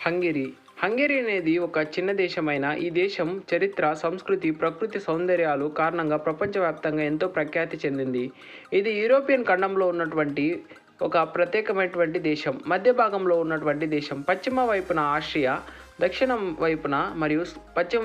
హంగేరి. హంగేరి అనేది ఒక చిన్న దేశమైన ఈ దేశం చరిత్ర సంస్కృతి ప్రకృతి సౌందర్యాలు కారణంగా ప్రపంచవ్యాప్తంగా ఎంతో ప్రఖ్యాతి చెందింది. ఇది యూరోపియన్ ఖండంలో ఉన్నటువంటి ఒక ప్రత్యేకమైనటువంటి దేశం. మధ్య భాగంలో ఉన్నటువంటి దేశం పశ్చిమ వైపున ఆస్ట్రియా దక్షిణం వైపున మరియు పశ్చిమ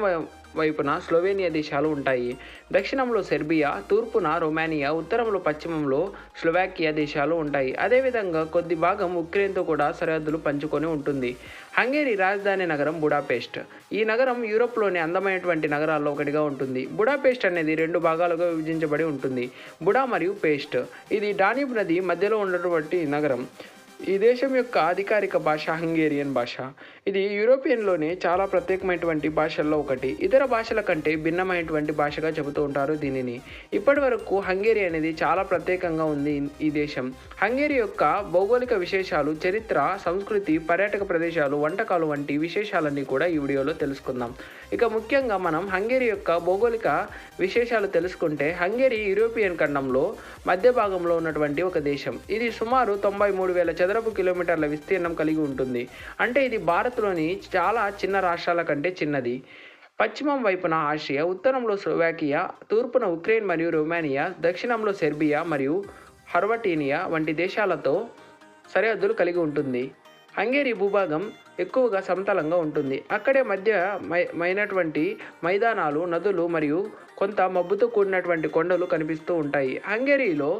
వైపున స్లోవేనియా దేశాలు ఉంటాయి. దక్షిణంలో సెర్బియా తూర్పున రొమానియా ఉత్తరంలో పశ్చిమంలో స్లోవాకియా దేశాలు ఉంటాయి. అదేవిధంగా కొద్ది భాగం ఉక్రెయిన్తో కూడా సరిహద్దులు పంచుకొని ఉంటుంది. హంగేరీ రాజధాని నగరం బుడాపేస్ట్. ఈ నగరం యూరోప్లోని అందమైనటువంటి నగరాల్లో ఒకటిగా ఉంటుంది. బుడాపేస్ట్ అనేది రెండు భాగాలుగా విభజించబడి ఉంటుంది. బుడా మరియు పేస్ట్. ఇది డానిబ్ నది మధ్యలో ఉన్నటువంటి నగరం. ఈ దేశం యొక్క అధికారిక భాష హంగేరియన్ భాష. ఇది యూరోపియన్లోనే చాలా ప్రత్యేకమైనటువంటి భాషల్లో ఒకటి. ఇతర భాషల కంటే భిన్నమైనటువంటి భాషగా చెబుతూ ఉంటారు దీనిని. ఇప్పటి వరకు హంగేరి అనేది చాలా ప్రత్యేకంగా ఉంది ఈ దేశం. హంగేరి యొక్క భౌగోళిక విశేషాలు చరిత్ర సంస్కృతి పర్యాటక ప్రదేశాలు వంటకాలు వంటి విశేషాలన్నీ కూడా ఈ వీడియోలో తెలుసుకుందాం. ఇక ముఖ్యంగా మనం హంగేరి యొక్క భౌగోళిక విశేషాలు తెలుసుకుంటే హంగేరి యూరోపియన్ ఖండంలో మధ్య భాగంలో ఉన్నటువంటి ఒక దేశం. ఇది సుమారు తొంభై మూడు వేల చదరపు కిలోమీటర్ల విస్తీర్ణం కలిగి ఉంటుంది. అంటే ఇది భారత్లోని చాలా చిన్న రాష్ట్రాల కంటే చిన్నది. పశ్చిమం వైపున ఆసియా ఉత్తరంలో స్లోవాకియా తూర్పున ఉక్రెయిన్ మరియు రొమానియా దక్షిణంలో సెర్బియా మరియు హర్వటీనియా వంటి దేశాలతో సరిహద్దులు కలిగి ఉంటుంది. హంగేరీ భూభాగం ఎక్కువగా సమతలంగా ఉంటుంది. అక్కడే మధ్య మై మైనటువంటి మైదానాలు నదులు మరియు కొంత మబ్బుతో కూడినటువంటి కొండలు కనిపిస్తూ ఉంటాయి. హంగేరీలో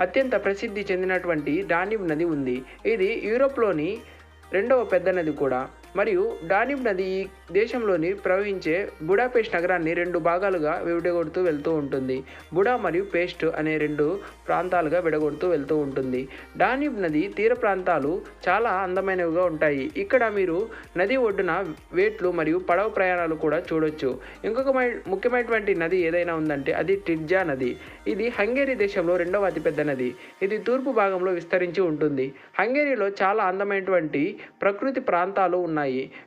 అత్యంత ప్రసిద్ధి చెందినటువంటి డానిబ్ నది ఉంది. ఇది యూరోప్లోని రెండవ పెద్ద నది కూడా. మరియు డానిబ్ నది ఈ దేశంలోని ప్రవహించే బుడాపేస్ట్ నగరాన్ని రెండు భాగాలుగా విడగొడుతూ వెళ్తూ ఉంటుంది. బుడా మరియు పేస్ట్ అనే రెండు ప్రాంతాలుగా విడగొడుతూ వెళ్తూ ఉంటుంది. డానిబ్ నది తీర ప్రాంతాలు చాలా అందమైనవిగా ఉంటాయి. ఇక్కడ మీరు నది ఒడ్డున వేట్లు మరియు పడవ ప్రయాణాలు కూడా చూడొచ్చు. ఇంకొక మై- ముఖ్యమైనటువంటి నది ఏదైనా ఉందంటే అది టిడ్జా నది. ఇది హంగేరీ దేశంలో రెండవ అతిపెద్ద నది. ఇది తూర్పు భాగంలో విస్తరించి ఉంటుంది. హంగేరీలో చాలా అందమైనటువంటి ప్రకృతి ప్రాంతాలు ఉన్నాయి.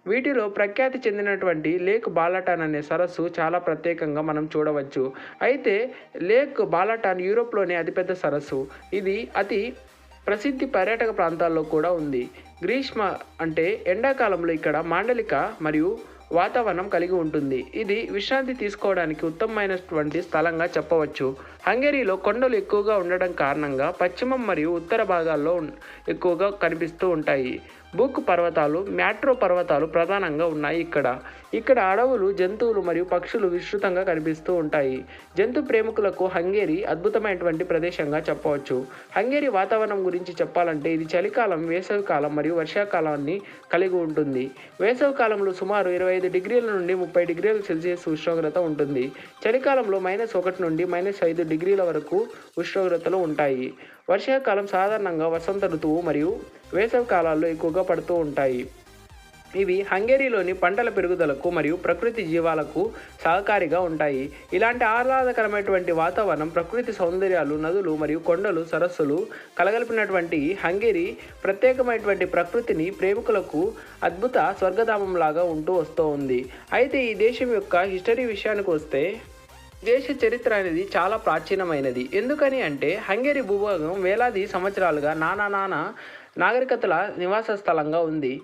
వీటిలో ప్రఖ్యాతి చెందినటువంటి లేక్ బాలాటాన్ అనే సరస్సు చాలా ప్రత్యేకంగా మనం చూడవచ్చు. అయితే లేక్ బాలాటాన్ యూరోప్లోనే అతిపెద్ద సరస్సు. ఇది అతి ప్రసిద్ధి పర్యాటక ప్రాంతాల్లో కూడా ఉంది. గ్రీష్మ అంటే ఎండాకాలంలో ఇక్కడ మాండలిక మరియు వాతావరణం కలిగి ఉంటుంది. ఇది విశ్రాంతి తీసుకోవడానికి ఉత్తమమైనటువంటి స్థలంగా చెప్పవచ్చు. హంగేరీలో కొండలు ఎక్కువగా ఉండడం కారణంగా పశ్చిమం మరియు ఉత్తర భాగాల్లో ఎక్కువగా కనిపిస్తూ ఉంటాయి. బుక్ పర్వతాలు మ్యాట్రో పర్వతాలు ప్రధానంగా ఉన్నాయి ఇక్కడ. ఇక్కడ అడవులు జంతువులు మరియు పక్షులు విస్తృతంగా కనిపిస్తూ ఉంటాయి. జంతు ప్రేమికులకు హంగేరి అద్భుతమైనటువంటి ప్రదేశంగా చెప్పవచ్చు. హంగేరి వాతావరణం గురించి చెప్పాలంటే ఇది చలికాలం వేసవికాలం మరియు వర్షాకాలాన్ని కలిగి ఉంటుంది. వేసవికాలంలో సుమారు ఇరవై ఐదు డిగ్రీల నుండి ముప్పై డిగ్రీల సెల్సియస్ ఉష్ణోగ్రత ఉంటుంది. చలికాలంలో మైనస్ ఒకటి నుండి మైనస్ ఐదు డిగ్రీల వరకు ఉష్ణోగ్రతలు ఉంటాయి. వర్షాకాలం సాధారణంగా వసంత ఋతువు మరియు వేసవి కాలాల్లో ఎక్కువగా పడుతూ ఉంటాయి. ఇవి హంగేరీలోని పంటల పెరుగుదలకు మరియు ప్రకృతి జీవాలకు సహకారిగా ఉంటాయి. ఇలాంటి ఆహ్లాదకరమైనటువంటి వాతావరణం ప్రకృతి సౌందర్యాలు నదులు మరియు కొండలు సరస్సులు కలగలిపినటువంటి హంగేరి ప్రత్యేకమైనటువంటి ప్రకృతిని ప్రేమికులకు అద్భుత స్వర్గధామంలాగా ఉంటూ వస్తూ ఉంది అయితే ఈ దేశం యొక్క హిస్టరీ విషయానికి వస్తే దేశ చరిత్ర అనేది చాలా ప్రాచీనమైనది. ఎందుకని అంటే హంగేరి భూభాగం వేలాది సంవత్సరాలుగా నానా నానా నాగరికతల నివాస స్థలంగా ఉంది.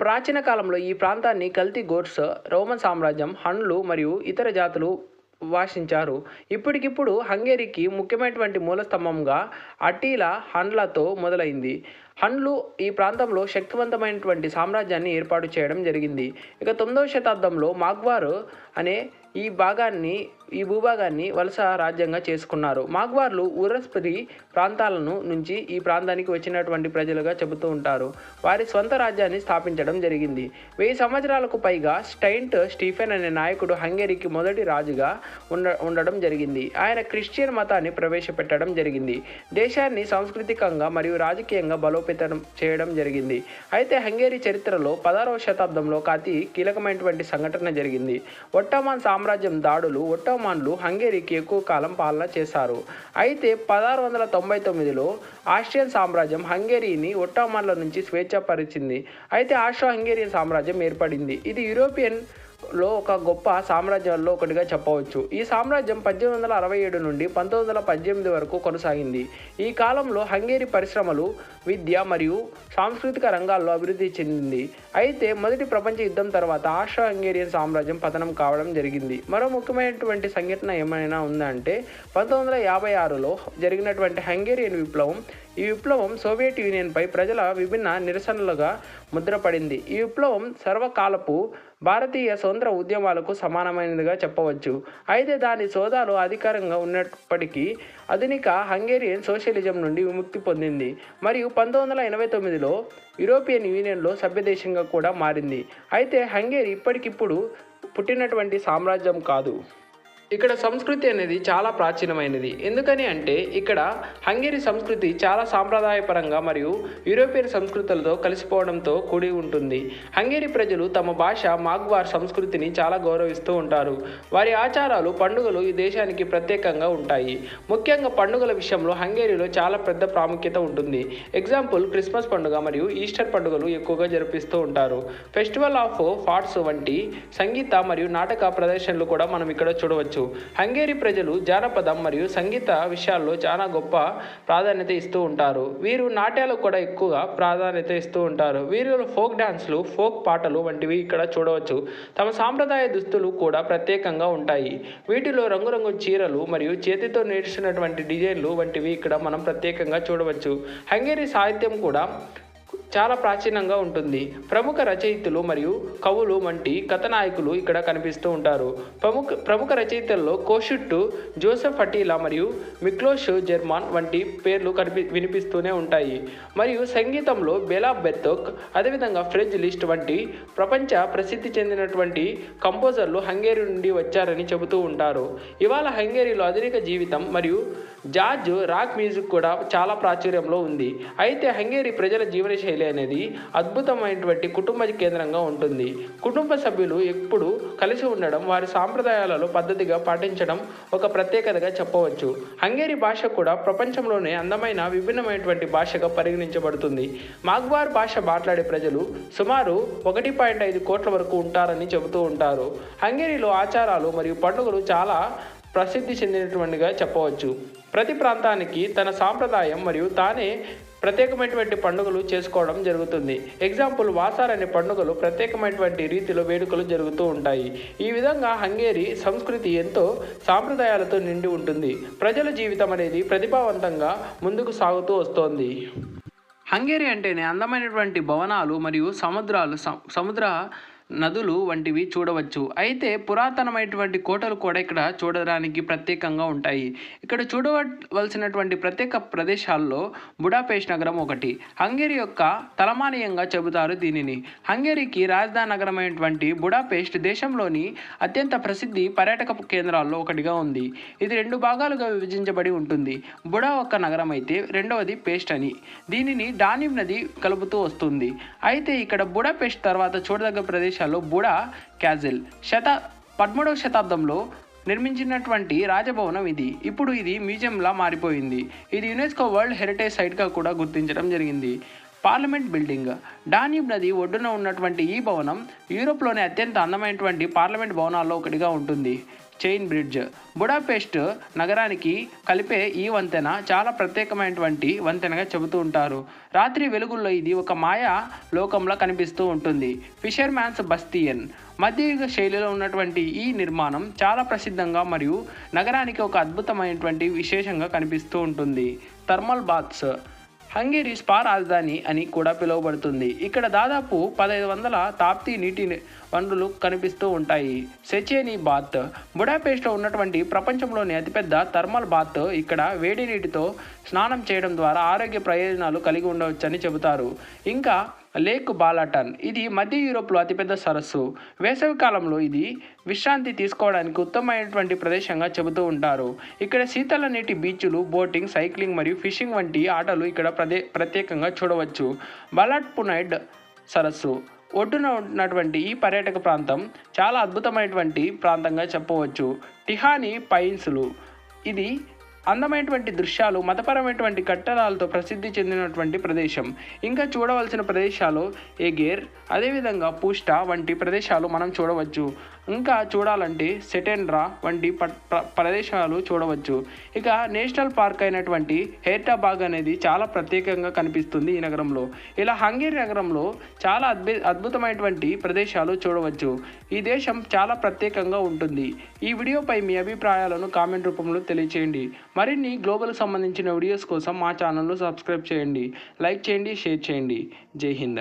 ప్రాచీన కాలంలో ఈ ప్రాంతాన్ని కల్తీ గోర్స్ రోమన్ సామ్రాజ్యం హన్లు మరియు ఇతర జాతులు వాసించారు. ఇప్పటికిప్పుడు హంగేరికి ముఖ్యమైనటువంటి మూలస్తంభంగా అటీల హన్లతో మొదలైంది. హన్లు ఈ ప్రాంతంలో శక్తివంతమైనటువంటి సామ్రాజ్యాన్ని ఏర్పాటు చేయడం జరిగింది. ఇక తొమ్మిదవ శతాబ్దంలో మాగ్వార్ అనే ఈ భాగాన్ని ఈ భూభాగాన్ని వలస రాజ్యంగా చేసుకున్నారు. మాగ్వార్లు ఉరస్పరి ప్రాంతాలను నుంచి ఈ ప్రాంతానికి వచ్చినటువంటి ప్రజలుగా చెబుతూ ఉంటారు. వారి స్వంత రాజ్యాన్ని స్థాపించడం జరిగింది. వెయ్యి సంవత్సరాలకు పైగా స్టైంట్ స్టీఫెన్ అనే నాయకుడు హంగేరీకి మొదటి రాజుగా ఉండ ఉండడం జరిగింది. ఆయన క్రిస్టియన్ మతాన్ని ప్రవేశపెట్టడం జరిగింది. దేశాన్ని సాంస్కృతికంగా మరియు రాజకీయంగా బలోపేతం చేయడం జరిగింది. అయితే హంగేరీ చరిత్రలో పదహారవ శతాబ్దంలో ఒక అతి కీలకమైనటువంటి సంఘటన జరిగింది. ఒట్టమాన్ సామ్రాజ్యం సామ్రాజ్యం దాడులు ఒట్టోమాన్లు హంగేరీకి ఎక్కువ కాలం పాలన చేశారు. అయితే పదహారు వందల తొంభై తొమ్మిదిలో ఆస్ట్రియన్ సామ్రాజ్యం హంగేరీని ఒట్టోమాన్ల నుంచి స్వేచ్ఛపరిచింది. అయితే ఆస్ట్రో హంగేరియన్ సామ్రాజ్యం ఏర్పడింది. ఇది యూరోపియన్ లో ఒక గొప్ప సామ్రాజ్యాల్లో ఒకటిగా చెప్పవచ్చు. ఈ సామ్రాజ్యం పద్దెనిమిది వందల అరవై ఏడు నుండి పంతొమ్మిది వందల పద్దెనిమిది వరకు కొనసాగింది. ఈ కాలంలో హంగేరి పరిశ్రమలు విద్య మరియు సాంస్కృతిక రంగాల్లో అభివృద్ధి చెందింది. అయితే మొదటి ప్రపంచ యుద్ధం తర్వాత ఆస్ట్రో హంగేరియన్ సామ్రాజ్యం పతనం కావడం జరిగింది. మరో ముఖ్యమైనటువంటి సంఘటన ఏమైనా ఉందంటే పంతొమ్మిది వందల యాభై ఆరులో జరిగినటువంటి హంగేరియన్ విప్లవం ఈ విప్లవం సోవియట్ యూనియన్పై ప్రజల విభిన్న నిరసనలుగా ముద్రపడింది. ఈ విప్లవం సర్వకాలపు భారతీయ స్వతంత్ర ఉద్యమాలకు సమానమైనదిగా చెప్పవచ్చు. అయితే దాని సోదాలు అధికారంగా ఉన్నప్పటికీ ఆధునిక హంగేరియన్ సోషలిజం నుండి విముక్తి పొందింది. మరియు పంతొమ్మిది వందల ఎనభై తొమ్మిదిలో యూరోపియన్ యూనియన్లో సభ్యదేశంగా కూడా మారింది. అయితే హంగేరి ఇప్పటికిప్పుడు పుట్టినటువంటి సామ్రాజ్యం కాదు. ఇక్కడ సంస్కృతి అనేది చాలా ప్రాచీనమైనది. ఎందుకని అంటే ఇక్కడ హంగేరి సంస్కృతి చాలా సాంప్రదాయపరంగా మరియు యూరోపియన్ సంస్కృతులతో కలిసిపోవడంతో కూడి ఉంటుంది. హంగేరి ప్రజలు తమ భాష మాగ్వార్ సంస్కృతిని చాలా గౌరవిస్తూ ఉంటారు. వారి ఆచారాలు పండుగలు ఈ దేశానికి ప్రత్యేకంగా ఉంటాయి. ముఖ్యంగా పండుగల విషయంలో హంగేరీలో చాలా పెద్ద ప్రాముఖ్యత ఉంటుంది. ఎగ్జాంపుల్ క్రిస్మస్ పండుగ మరియు ఈస్టర్ పండుగలు ఎక్కువగా జరిపిస్తూ ఉంటారు. ఫెస్టివల్ ఆఫ్ ఫాట్స్ వంటి సంగీత మరియు నాటక ప్రదర్శనలు కూడా మనం ఇక్కడ చూడవచ్చు. హంగేరీ ప్రజలు జానపదం మరియు సంగీత విషయాల్లో చాలా గొప్ప ప్రాధాన్యత ఇస్తూ ఉంటారు. వీరు నాట్యాలకు కూడా ఎక్కువగా ప్రాధాన్యత ఇస్తూ ఉంటారు. వీరిలో ఫోక్ డాన్స్లు ఫోక్ పాటలు వంటివి ఇక్కడ చూడవచ్చు. తమ సాంప్రదాయ దుస్తులు కూడా ప్రత్యేకంగా ఉంటాయి. వీటిలో రంగురంగు చీరలు మరియు చేతితో నేర్చినటువంటి డిజైన్లు వంటివి ఇక్కడ మనం ప్రత్యేకంగా చూడవచ్చు. హంగేరీ సాహిత్యం కూడా చాలా ప్రాచీనంగా ఉంటుంది. ప్రముఖ రచయితలు మరియు కవులు వంటి కథనాయకులు ఇక్కడ కనిపిస్తూ ఉంటారు. ప్రముఖ ప్రముఖ రచయితల్లో కోషుట్టు జోసెఫ్ అటీలా మరియు మిక్లోష్ జెర్మాన్ వంటి పేర్లు కనిపి వినిపిస్తూనే ఉంటాయి. మరియు సంగీతంలో బెలా బెత్తోక్ అదేవిధంగా ఫ్రెంచ్ లిస్ట్ వంటి ప్రపంచ ప్రసిద్ధి చెందినటువంటి కంపోజర్లు హంగేరీ నుండి వచ్చారని చెబుతూ ఉంటారు. ఇవాళ హంగేరీలో ఆధునిక జీవితం మరియు జార్జ్ రాక్ మ్యూజిక్ కూడా చాలా ప్రాచుర్యంలో ఉంది. అయితే హంగేరి ప్రజల జీవనశైలి అనేది అద్భుతమైనటువంటి కుటుంబ కేంద్రంగా ఉంటుంది. కుటుంబ సభ్యులు ఎప్పుడు కలిసి ఉండడం వారి సాంప్రదాయాలలో పద్ధతిగా పాటించడం ఒక ప్రత్యేకతగా చెప్పవచ్చు. హంగేరి భాష కూడా ప్రపంచంలోనే అందమైన విభిన్నమైనటువంటి భాషగా పరిగణించబడుతుంది. మాగ్వార్ భాష మాట్లాడే ప్రజలు సుమారు ఒకటి పాయింట్ ఐదు కోట్ల వరకు ఉంటారని చెబుతూ ఉంటారు. హంగేరీలో ఆచారాలు మరియు పండుగలు చాలా ప్రసిద్ధి చెందినటువంటిగా చెప్పవచ్చు. ప్రతి ప్రాంతానికి తన సాంప్రదాయం మరియు తానే ప్రత్యేకమైనటువంటి పండుగలు చేసుకోవడం జరుగుతుంది. ఎగ్జాంపుల్ వాసార్ అనే పండుగలు ప్రత్యేకమైనటువంటి రీతిలో వేడుకలు జరుగుతూ ఉంటాయి. ఈ విధంగా హంగేరి సంస్కృతి ఎంతో సాంప్రదాయాలతో నిండి ఉంటుంది. ప్రజల జీవితం అనేది ప్రతిభావంతంగా ముందుకు సాగుతూ వస్తోంది. హంగేరి అంటేనే అందమైనటువంటి భవనాలు మరియు సముద్రాలు స- సముద్ర నదులు వంటివి చూడవచ్చు. అయితే పురాతనమైనటువంటి కోటలు కూడా ఇక్కడ చూడడానికి ప్రత్యేకంగా ఉంటాయి. ఇక్కడ చూడవలసినటువంటి ప్రత్యేక ప్రదేశాల్లో బుడాపేష్ నగరం ఒకటి. హంగేరీ యొక్క తలమానీయంగా చెబుతారు దీనిని. హంగేరీకి రాజధాని నగరమైనటువంటి బుడాపేస్ట్ దేశంలోని అత్యంత ప్రసిద్ధి పర్యాటక కేంద్రాల్లో ఒకటిగా ఉంది. ఇది రెండు భాగాలుగా విభజించబడి ఉంటుంది. బుడా ఒక నగరం అయితే రెండవది పేస్ట్ అని. దీనిని డానిమ్ నది కలుపుతూ వస్తుంది. అయితే ఇక్కడ బుడాపేస్ట్ తర్వాత చూడదగ్గ ప్రదేశం ప్రదేశాల్లో బుడా క్యాజిల్ శత పదమూడవ శతాబ్దంలో నిర్మించినటువంటి రాజభవనం ఇది. ఇప్పుడు ఇది మ్యూజియంలా మారిపోయింది. ఇది యునెస్కో వరల్డ్ హెరిటేజ్ సైట్గా కూడా గుర్తించడం జరిగింది. Parliament building. డాన్యూబ్ నది ఒడ్డున ఉన్నటువంటి ఈ భవనం యూరోప్లోని అత్యంత అందమైనటువంటి పార్లమెంట్ భవనాల్లో ఒకటిగా ఉంటుంది. Chain bridge. బుడాపెస్ట్ నగరానికి కలిపే ఈ వంతెన చాలా ప్రత్యేకమైనటువంటి వంతెనగా చెబుతూ ఉంటారు. రాత్రి వెలుగుల్లో ఇది ఒక మాయా లోకంలో కనిపిస్తూ ఉంటుంది. ఫిషర్ మ్యాన్స్ మధ్యయుగ శైలిలో ఉన్నటువంటి ఈ నిర్మాణం చాలా ప్రసిద్ధంగా మరియు నగరానికి ఒక అద్భుతమైనటువంటి విశేషంగా కనిపిస్తూ ఉంటుంది. Thermal baths. హంగేరి స్పా రాజధాని అని కూడా పిలువబడుతుంది. ఇక్కడ దాదాపు పదహైదు వందల తాప్తి నీటి వనరులు కనిపిస్తూ ఉంటాయి. సెచేని బాత్ బుడాపేస్ట్లో ఉన్నటువంటి ప్రపంచంలోని అతిపెద్ద థర్మల్ బాత్ ఇక్కడ వేడి నీటితో స్నానం చేయడం ద్వారా ఆరోగ్య ప్రయోజనాలు కలిగి ఉండవచ్చని చెబుతారు. ఇంకా లేక్ బాలాటన్. ఇది మధ్య యూరోప్లో అతిపెద్ద సరస్సు. వేసవి కాలంలో ఇది విశ్రాంతి తీసుకోవడానికి ఉత్తమమైనటువంటి ప్రదేశంగా చెబుతూ ఉంటారు. ఇక్కడ శీతల నీటి బీచ్లు బోటింగ్ సైక్లింగ్ మరియు ఫిషింగ్ వంటి ఆటలు ఇక్కడ ప్రదే ప్రత్యేకంగా చూడవచ్చు. బలాట్పునైడ్ సరస్సు. ఒడ్డున ఉన్నటువంటి ఈ పర్యాటక ప్రాంతం చాలా అద్భుతమైనటువంటి ప్రాంతంగా చెప్పవచ్చు. టిహానీ పైన్స్లు. ఇది అందమైనటువంటి దృశ్యాలు మతపరమైనటువంటి కట్టడాలతో ప్రసిద్ధి చెందినటువంటి ప్రదేశం. ఇంకా చూడవలసిన ప్రదేశాలు ఎగేర్ అదేవిధంగా పూస్టా వంటి ప్రదేశాలు మనం చూడవచ్చు. ఇంకా చూడాలంటే సెటెండ్రా వంటి ప- ప్రదేశాలు చూడవచ్చు. ఇక నేషనల్ పార్క్ అయినటువంటి హెర్టాబాగ్ అనేది చాలా ప్రత్యేకంగా కనిపిస్తుంది ఈ నగరంలో. ఇలా హంగేరి నగరంలో చాలా అద్భు అద్భుతమైనటువంటి ప్రదేశాలు చూడవచ్చు. ఈ దేశం చాలా ప్రత్యేకంగా ఉంటుంది. ఈ వీడియోపై మీ అభిప్రాయాలను కామెంట్ రూపంలో తెలియచేయండి. మరిన్ని గ్లోబల్కి సంబంధించిన వీడియోస్ కోసం మా ఛానల్ను సబ్స్క్రైబ్ చేయండి. లైక్ చేయండి షేర్ చేయండి. జై హింద్.